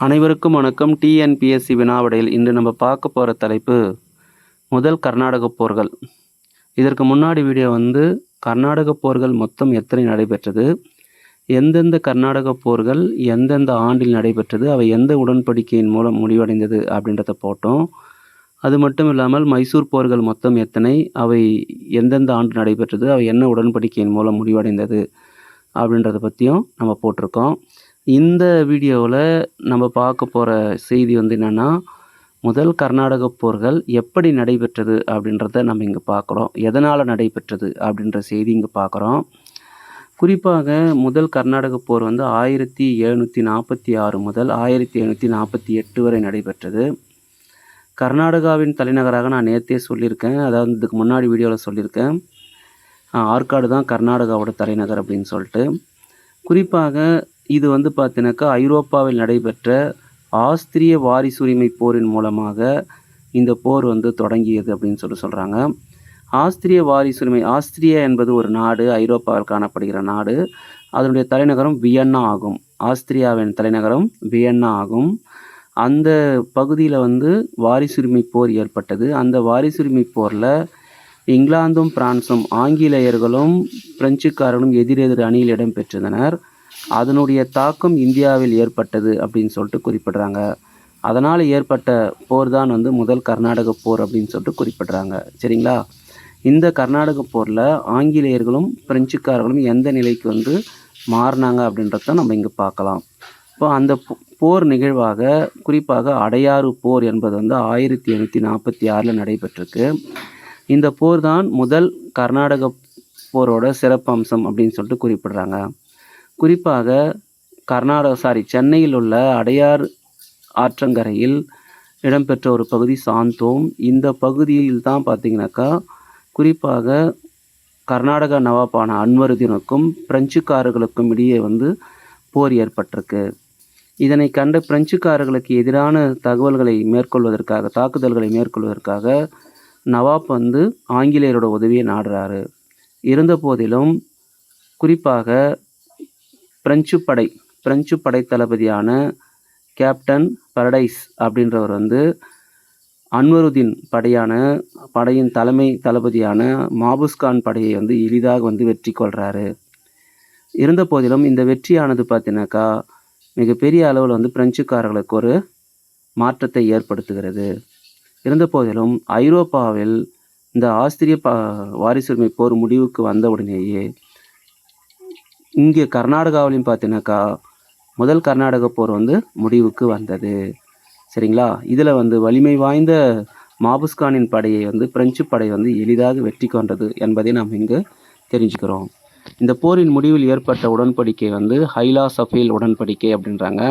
அனைவருக்கும் வணக்கம். டிஎன்பிஎஸ்சி வினாவிடையில் இன்று நம்ம பார்க்க போகிற தலைப்பு முதல் கர்நாடக போர்கள். இதற்கு முன்னாடி வீடியோ வந்து கர்நாடக போர்கள் மொத்தம் எத்தனை நடைபெற்றது? எந்தெந்த கர்நாடக போர்கள் எந்தெந்த ஆண்டில் நடைபெற்றது? அவை எந்த உடன்படிக்கையின் மூலம் முடிவடைந்தது அப்படின்றத போட்டோம். அது மட்டும் இல்லாமல் மைசூர் போர்கள் மொத்தம் எத்தனை? அவை எந்தெந்த ஆண்டு நடைபெற்றது? அவை என்ன உடன்படிக்கையின் மூலம் முடிவடைந்தது? அப்படின்றத பற்றியும் நம்ம போட்டிருக்கோம். இந்த வீடியோவில் நம்ம பார்க்க போகிற செய்தி வந்து என்னென்னா முதல் கர்நாடக போர்கள் எப்படி நடைபெற்றது அப்படின்றத நம்ம இங்கே பார்க்குறோம். எதனால் நடைபெற்றது அப்படின்ற செய்தி இங்கே பார்க்குறோம். குறிப்பாக முதல் கர்நாடக போர் வந்து ஆயிரத்தி எழுநூற்றி நாற்பத்தி ஆறு முதல் ஆயிரத்தி எழுநூற்றி நாற்பத்தி எட்டு வரை நடைபெற்றது. கர்நாடகாவின் தலைநகராக நான் நேற்றே சொல்லியிருக்கேன். அதாவது இதுக்கு முன்னாடி வீடியோவில் சொல்லியிருக்கேன். ஆற்காடு தான் கர்நாடகாவோட தலைநகர் அப்படின்னு சொல்லிட்டு. குறிப்பாக இது வந்து பார்த்தினாக்கா ஐரோப்பாவில் நடைபெற்ற ஆஸ்திரிய வாரிசுரிமை போரின் மூலமாக இந்த போர் வந்து தொடங்கியது அப்படின்னு சொல்லி சொல்கிறாங்க ஆஸ்திரிய வாரிசுரிமை ஆஸ்திரியா என்பது ஒரு நாடு ஐரோப்பாவில் காணப்படுகிற நாடு. அதனுடைய தலைநகரம் வியன்னா ஆகும். ஆஸ்திரியாவின் தலைநகரம் வியன்னா ஆகும். அந்த பகுதியில் வந்து வாரிசுரிமை போர் ஏற்பட்டது. அந்த வாரிசுரிமை போரில் இங்கிலாந்தும் பிரான்சும் ஆங்கிலேயர்களும் பிரெஞ்சுக்காரர்களும் எதிரெதிர் அணியில் இடம்பெற்றிருந்தனர். அதனுடைய தாக்கம் இந்தியாவில் ஏற்பட்டது அப்படின்னு சொல்லிட்டு குறிப்பிடுறாங்க. அதனால் ஏற்பட்ட போர் தான் வந்து முதல் கர்நாடக போர் அப்படின்னு சொல்லிட்டு குறிப்பிடுறாங்க. சரிங்களா? இந்த கர்நாடக போரில் ஆங்கிலேயர்களும் பிரெஞ்சுக்காரர்களும் எந்த நிலைக்கு வந்து மாறினாங்க அப்படின்றத நம்ம இங்கே பார்க்கலாம். இப்போ அந்த போர் நிகழ்வாக குறிப்பாக அடையாறு போர் என்பது வந்து ஆயிரத்தி எண்ணூற்றி நாற்பத்தி ஆறில் நடைபெற்றிருக்கு. இந்த போர் தான் முதல் கர்நாடக போரோட சிறப்பம்சம் அப்படின்னு சொல்லிட்டு குறிப்பிடுறாங்க. குறிப்பாக கர்நாடக சாரி சென்னையில் உள்ள அடையார் ஆற்றங்கரையில் இடம்பெற்ற ஒரு பகுதி சாந்தோம். இந்த பகுதியில் தான் பார்த்தீங்கன்னாக்கா குறிப்பாக கர்நாடக நவாப்பான அன்வருதீனுக்கும் பிரெஞ்சுக்காரர்களுக்கும் இடையே வந்து போர் ஏற்பட்டிருக்கு. இதனை கண்ட பிரெஞ்சுக்காரர்களுக்கு எதிரான தகவல்களை மேற்கொள்வதற்காக தாக்குதல்களை மேற்கொள்வதற்காக நவாப் வந்து ஆங்கிலேயரோட உதவியை நாடுறாரு. இருந்த போதிலும் குறிப்பாக பிரெஞ்சு படை பிரெஞ்சு படை தளபதியான கேப்டன் பரடைஸ் அப்படின்றவர் வந்து அன்வருதீன் படையான படையின் தலைமை தளபதியான மாபுஸ்கான் படையை வந்து எளிதாக வந்து வெற்றி கொள்கிறாரு இருந்த போதிலும் இந்த வெற்றியானது பார்த்தீங்கன்னாக்கா மிகப்பெரிய அளவில் வந்து பிரெஞ்சுக்காரர்களுக்கு ஒரு மாற்றத்தை ஏற்படுத்துகிறது. இருந்த போதிலும் ஐரோப்பாவில் இந்த ஆஸ்திரிய ப வாரிசுரிமை போர் முடிவுக்கு வந்த உடனேயே இங்கே கர்நாடகாவிலையும் பார்த்தீங்கன்னாக்கா முதல் கர்நாடக போர் வந்து முடிவுக்கு வந்தது. சரிங்களா? இதில் வந்து வலிமை வாய்ந்த மாபுஸ்கானின் படையை வந்து பிரெஞ்சு படை வந்து எளிதாக வெற்றி கொண்டது என்பதை நாம் இங்கு தெரிஞ்சுக்கிறோம். இந்த போரின் முடிவில் ஏற்பட்ட உடன்படிக்கை வந்து ஹைலா சஃபேல் உடன்படிக்கை அப்படின்றாங்க.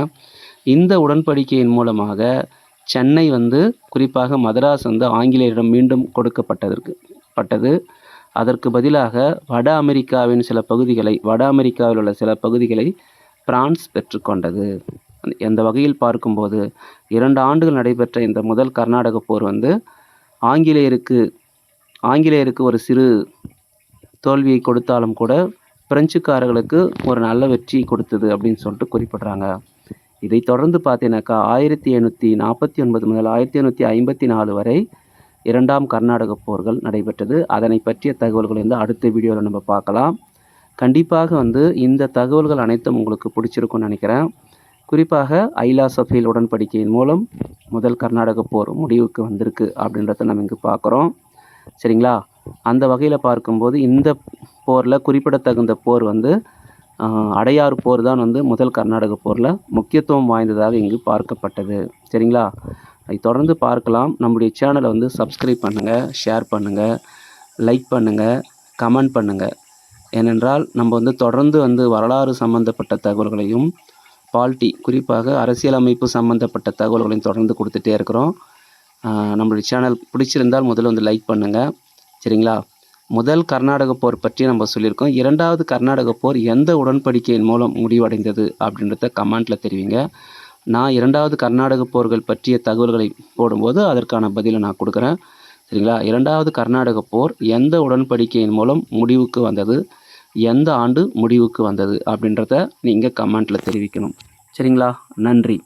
இந்த உடன்படிக்கையின் மூலமாக சென்னை வந்து குறிப்பாக மதராஸ் வந்து ஆங்கிலேயரிடம் மீண்டும் கொடுக்கப்பட்டதற்கு பட்டது. அதற்கு பதிலாக வட அமெரிக்காவின் சில பகுதிகளை வட அமெரிக்காவில் உள்ள சில பகுதிகளை பிரான்ஸ் பெற்றுக்கொண்டது. அந்த வகையில் பார்க்கும்போது இரண்டு ஆண்டுகள் நடைபெற்ற இந்த முதல் கர்நாடக போர் வந்து ஆங்கிலேயருக்கு ஆங்கிலேயருக்கு ஒரு சிறு தோல்வியை கொடுத்தாலும் கூட பிரெஞ்சுக்காரர்களுக்கு ஒரு நல்ல வெற்றி கொடுத்தது அப்படின்னு சொல்லிட்டு குறிப்பிட்றாங்க. இதை தொடர்ந்து பார்த்தீங்கன்னாக்கா ஆயிரத்தி எண்ணூற்றி நாற்பத்தி ஒன்பது முதல் ஆயிரத்தி எண்ணூற்றி ஐம்பத்தி நாலு வரை இரண்டாம் கர்நாடக போர்கள் நடைபெற்றது. அதனை பற்றிய தகவல்கள் வந்து அடுத்த வீடியோவில் நம்ம பார்க்கலாம். கண்டிப்பாக வந்து இந்த தகவல்கள் அனைத்தும் உங்களுக்கு பிடிச்சிருக்கும்னு நினைக்கிறேன். குறிப்பாக ஐலா சஃபீல் உடன்படிக்கையின் மூலம் முதல் கர்நாடக போர் முடிவுக்கு வந்திருக்கு அப்படின்றத நம்ம இங்கு பார்க்குறோம். சரிங்களா? அந்த வகையில் பார்க்கும்போது இந்த போரில் குறிப்பிடத்தகுந்த போர் வந்து அடையாறு போர் தான் வந்து முதல் கர்நாடக போரில் முக்கியத்துவம் வாய்ந்ததாக இங்கு பார்க்கப்பட்டது. சரிங்களா? அதை தொடர்ந்து பார்க்கலாம். நம்முடைய சேனலை வந்து சப்ஸ்கிரைப் பண்ணுங்கள் ஷேர் பண்ணுங்கள் லைக் பண்ணுங்கள் கமெண்ட் பண்ணுங்கள் ஏனென்றால் நம்ம வந்து தொடர்ந்து வந்து வரலாறு சம்பந்தப்பட்ட தகவல்களையும் பால்ட்டி குறிப்பாக அரசியலமைப்பு சம்பந்தப்பட்ட தகவல்களையும் தொடர்ந்து கொடுத்துட்டே இருக்கிறோம். நம்மளுடைய சேனல் பிடிச்சிருந்தால் முதல்ல வந்து லைக் பண்ணுங்கள் சரிங்களா? முதல் கர்நாடக போர் பற்றி நம்ம சொல்லியிருக்கோம். இரண்டாவது கர்நாடக போர் எந்த உடன்படிக்கையின் மூலம் முடிவடைந்தது அப்படின்றத கமெண்ட்டில் தெரிவிங்க. நான் இரண்டாவது கர்நாடக போர்கள் பற்றிய தகவல்களை போடும்போது அதற்கான பதிலை நான் கொடுக்குறேன். சரிங்களா? இரண்டாவது கர்நாடக போர் எந்த உடன்படிக்கையின் மூலம் முடிவுக்கு வந்தது? எந்த ஆண்டு முடிவுக்கு வந்தது? அப்படின்றத நீங்கள் கமெண்ட்டில் தெரிவிக்கணும். சரிங்களா? நன்றி.